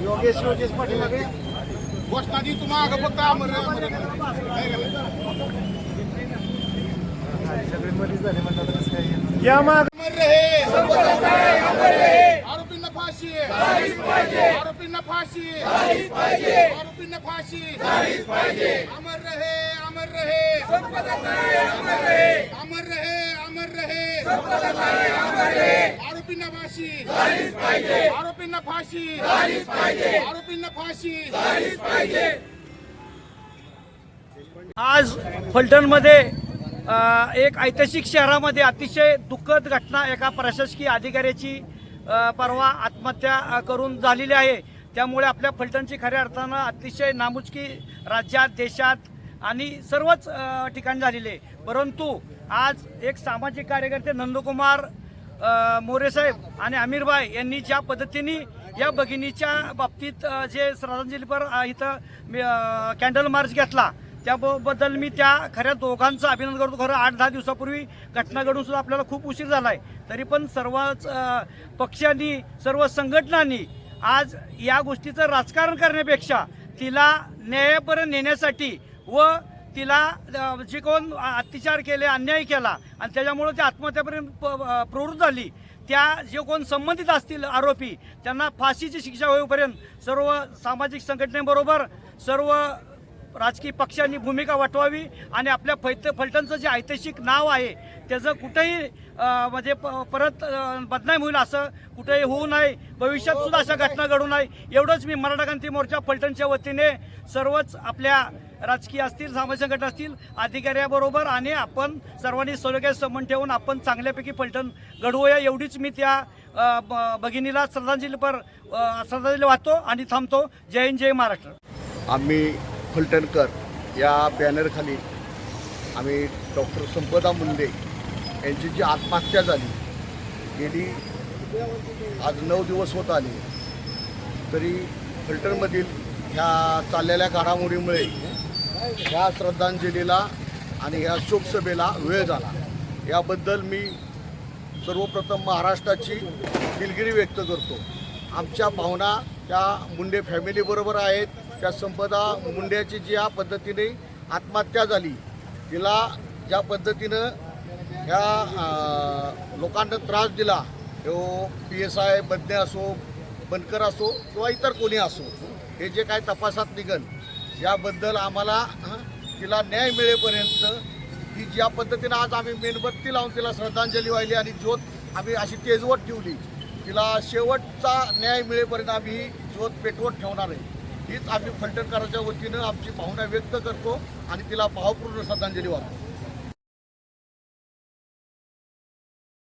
योगेश योगेश पाटील गोष्ट आधी तुम्हाला फक्त अमर अमर सगळे मरीच झाले म्हणतात या माग अमर रहे आरोपींना फाशी आरोपींना फाशी. आरोपींना फाशी. अमर रहे अमर रहे. अमर रहे. अमर रहे आरोपींना फाशी. आरोपींना फाशी. आरोपींना फाशी. आज फलटणमध्ये एक ऐतिहासिक शहरामध्ये अतिशय दुःखद घटना एका प्रशासकीय अधिकाऱ्याची परवा आत्महत्या करून झालेली आहे. त्यामुळे आपल्या फलटणची खऱ्या अर्थानं अतिशय नामुचकी राज्यात देशात आणि सर्वच ठिकाणी झालेले. आहे परंतु आज एक सामाजिक कार्यकर्ते नंदकुमार मोरेसाहेब आणि अमीरभाई यांनी ज्या पद्धतीने या भगिनीच्या बाबतीत जे श्रद्धांजलीपर इथं कॅन्डल मार्च घेतला त्याबद्दल मी त्या खऱ्या दोघांचं अभिनंदन करतो. खरं आठ दहा दिवसापूर्वी घटना घडून सुद्धा आपल्याला खूप उशीर झाला आहे तरी पण सर्वच पक्षांनी सर्व संघटनांनी आज या गोष्टीचं राजकारण करण्यापेक्षा तिला न्यायापर्यंत नेण्यासाठी व तिला जे कोण अत्याचार केले अन्याय केला आणि त्याच्यामुळं ती आत्महत्यापर्यंत प- प्रवृत्त झाली त्या जे कोण संबंधित असतील आरोपी त्यांना फाशीची शिक्षा होईपर्यंत सर्व सामाजिक संघटनेबरोबर सर्व राजकीय पक्षांनी भूमिका वाटवावी आणि आपल्या फैत फलटणचं जे ऐतिहासिक नाव आहे त्याचं कुठेही म्हणजे प- परत बदनाम होईल असं कुठेही होऊ नये. भविष्यात सुद्धा अशा घटना घडू नये. एवढंच मी मराठा क्रांती मोर्चा फलटणच्या वतीने सर्वच आपल्या राजकीय असतील सामाजिक संघटना असतील अधिकाऱ्याबरोबर आणि आपण सर्वांनी सलोख्यात संबंध ठेवून आपण चांगल्यापैकी फलटण घडवूया. एवढीच मी त्या ब- भगिनीला श्रद्धांजलीपर श्रद्धांजली वाहतो आणि थांबतो. जय हिंद जय महाराष्ट्र. आम्ही फलटणकर या बॅनरखाली आम्ही डॉक्टर संपदा मुंडे यांची जी आत्महत्या झाली गेली आज नऊ दिवस होत आले तरी फलटणमधील ह्या चाललेल्या घडामोडीमुळे ह्या श्रद्धांजलीला आणि ह्या शोकसभेला वेळ झाला. याबद्दल मी सर्वप्रथम महाराष्ट्राची दिलगिरी व्यक्त करतो. आमच्या भावना त्या मुंडे फॅमिलीबरोबर आहेत. त्या संपदा मुंड्याची जी या पद्धतीने आत्महत्या झाली तिला ज्या पद्धतीनं ह्या लोकांना त्रास दिला तो पी एस आय बदने असो बनकर असो किंवा इतर कोणी असो हे जे काय तपासात निघन याबद्दल आम्हाला तिला न्याय मिळेपर्यंत ही ज्या पद्धतीनं आज आम्ही मेणबत्ती लावून तिला श्रद्धांजली वाहिली आणि ज्योत आम्ही अशी तेजवत ठेवली तिला शेवटचा न्याय मिळेपर्यंत आम्ही ज्योत पेटवत ठेवणार आहे. हीच आम्ही फलटणकरांच्या वतीनं आमची भावना व्यक्त करतो आणि तिला भावपूर्ण श्रद्धांजली वाहतो.